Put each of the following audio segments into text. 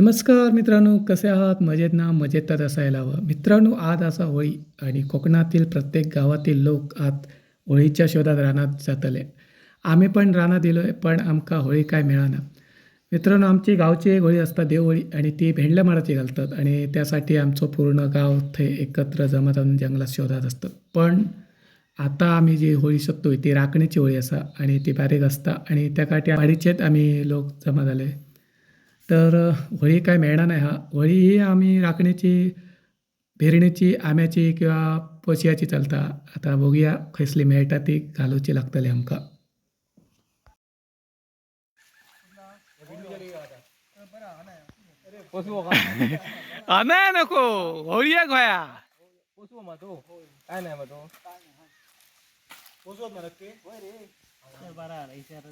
नमस्कार मित्रांनो कसे आहात? मजेत ना? मजेतच असायला हवं. मित्रांनो आज असा होळी आणि कोकणातील प्रत्येक गावातील लोक आज होळीच्या शोधात रानात जातले. आम्ही पण रानात दिलो आहे पण आमका होळी काय मिळाना. मित्रांनो आमची गावची एक होळी असता देवहोळी आणि ती भेंडल्या माडाची घालतात. आणि त्यासाठी आमचं पूर्ण गाव थंय एकत्र जमा जाऊन जंगलात शोधात असतं. पण आता आम्ही जी होळी शोधतोय ती राखणीची होळी असा आणि ती बारीक असता. आणि त्या काठी वाडीचेच आम्ही लोक जमा झाले. तर अ, होळी काय मिळणार नाही हा. होळी ही आम्ही राखणीची भिरणीची आम्याची किंवा पोचयाची चलता. आता बघूया खसली मेळटा ती घालूची लागतली आमकां. नाही नको. होळी एक होया. पोचवू मग तो काय नाही मग तो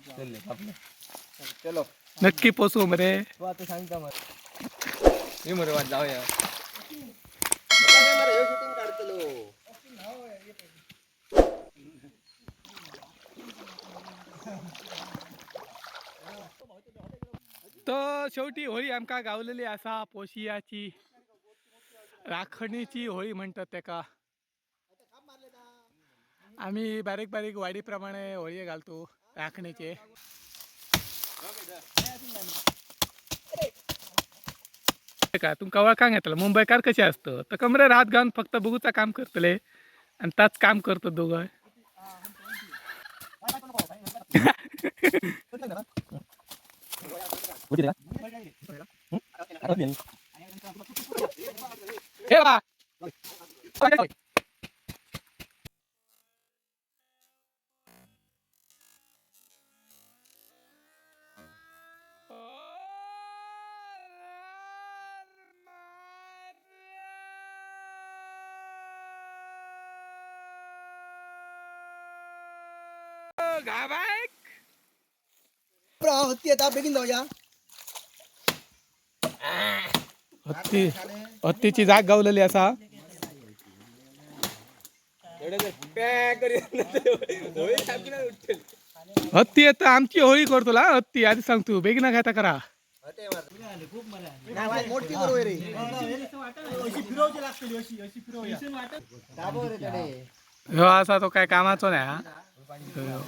चल आपलं. चलो. नक्की पोचवू मरे. तू आता सांगता मग मी मरे वाट जाऊया तर शेवटी होळी आमकां गावलेली आसा पोशियाची राखणीची होळी म्हणतात तेका आम्ही बारीक बारीक वाडी प्रमाणे होळये घालतो राखणीचे. का? तुमका वळखांक येतलं मुंबईकार कसे असतं? तर कमरे रात घालून फक्त बघूचा काम करतले. आणि ताच काम करतो दोघं. गावाक हत्ती येता बेगीन जाऊया हत्ती हत्तीची जाग गावलेली असा. हत्ती येतं आमची होळी करतो ला. हत्ती आधी सांगतो बेगिना खाता करा. मोठी बरोबर रे. ह्यो असा तो काय कामाचो नाही हा. ह्यो.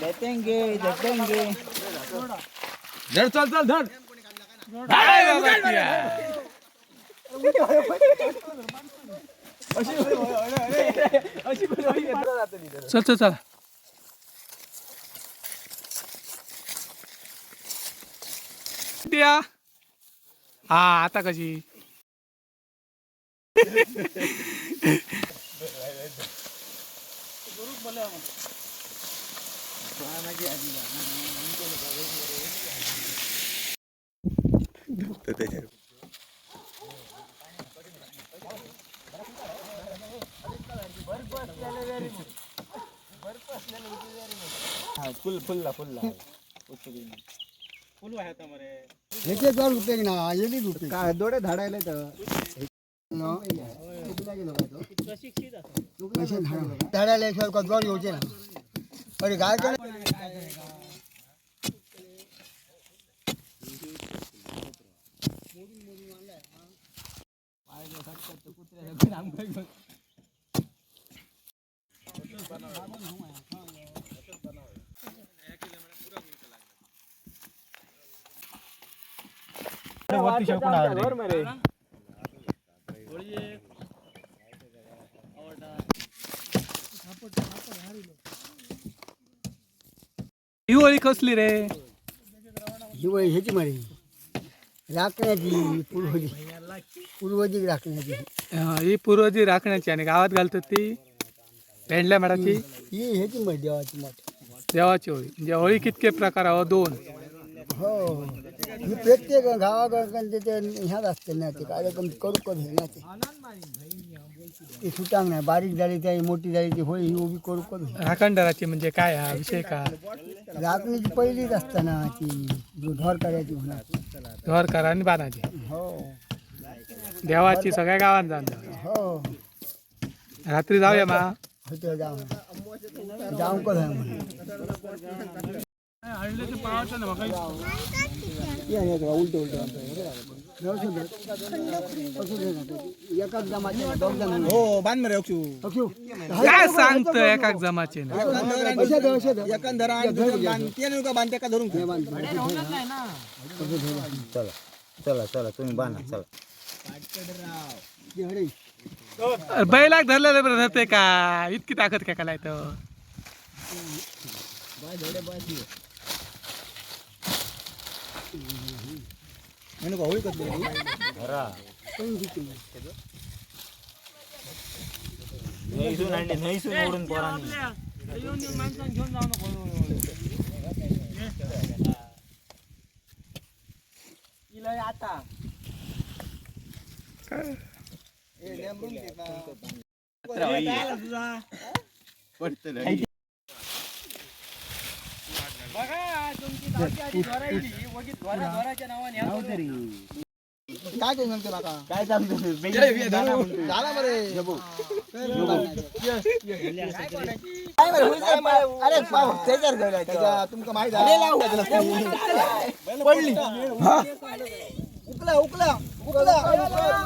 देतेंगे देतेंगे धड चल चल धड हाय बाबा तिया. चल चल चल द्या. हा आता कशी? फुल फुलला फुलला. ह्याचे जर उपयोग ना येली उपयोग काय दोडे धाडायला तर धाडायला शिवाय का जोड येऊचे ना? अरे काय काय वरती होळी कसली रे। दिवाळी ह्याची मारी। राखण्याची पूर्वजी। पूर्वजी राखण्याची हा, ही पूर्वजी राखण्याची आणि गावात घालतात ती भेंडल्या माडाची ही ह्याची देवाची मठ देवाची होळी म्हणजे होळी कितके प्रकार अहो दोन। हो. ही प्रत्येक गावाकडे ते ह्यात असते ना ते कार्यक्रम करू करू हे ना ते. ते सुटांग नाही. बारीक झाली त्या मोठी झाली ती होळी ही उभी करू करू राखणदाराची म्हणजे काय हा विषय का? राखणीची पहिलीच असताना ती जो ढोर करायची होणार घर करा आणि बांधाची हो. देवाची सगळ्या गावात जाऊया. हो. रात्री जाऊया मा. होते जाऊन. जाऊन का जाऊ म्हणून उलट जण हो बांध मरे अक्षू. अक्षू. काय सांगतो एका जमाचे धरून. चला चला चला तुम्ही बांधा चला. बैलाक धरलेलं बरं धरते का? इतकी ताकद काय काय तो म्हणू का होळी करतो नैसून आणले नैसून ओढून पोरांनी काय ते सांगतो काका काय सांगतो झाला बरे अरे पाव त्याच्यावर गेला तुमका माहीत आहे पडली उकला उकला उकला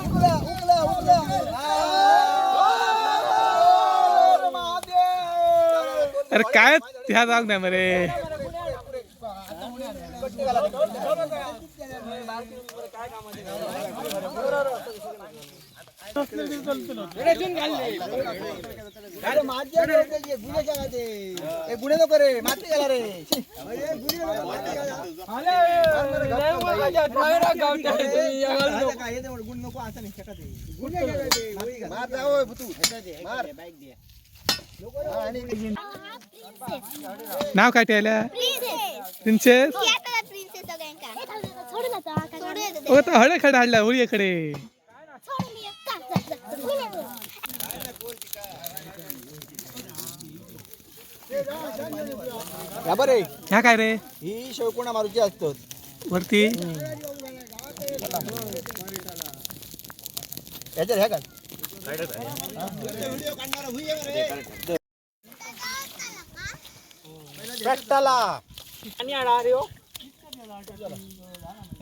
उकला उकला उकला अरे काय ह्या जाऊ नाही मरे अरे माझ्या गुन्ह्याच्या काय ते ए, गुन्हे नको रे माती गेला रे गुण नको असं नाही. मार. मार. नाव काय ठेवल्या प्रिन्सेस ओ तर हळे खडा हाडला होळीकडे या बरे. ह्या काय रे? ही शेवकोणा मारूची असतात वरती? याच्यात ह्या काय?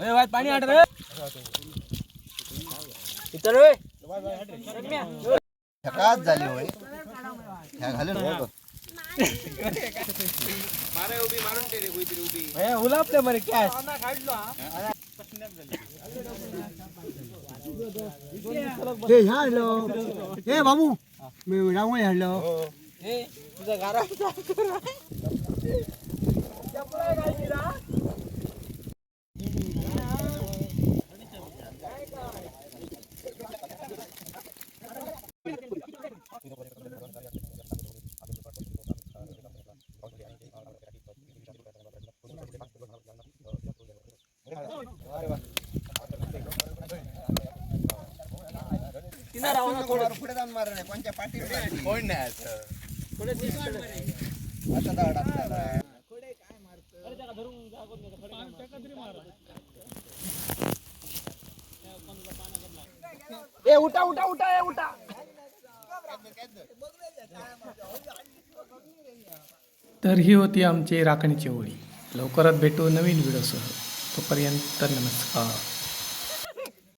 पेटाला पाणी आठ रे. ह्या. झाली होय. ह्या घालून हो गं. उलापले मरे काय हे ह्या हाडलो. हे बाबू. मी रांगोळी हाडलो. पुढे जाऊन मार रे कोणत्या पाठी कोण नाही दाड ए उठा उठा उठा ए उठा तर ही होती आमची राखणीची ओळी. लवकरात भेटू नवीन व्हिडिओसह तोपर्यंत नमस्कार.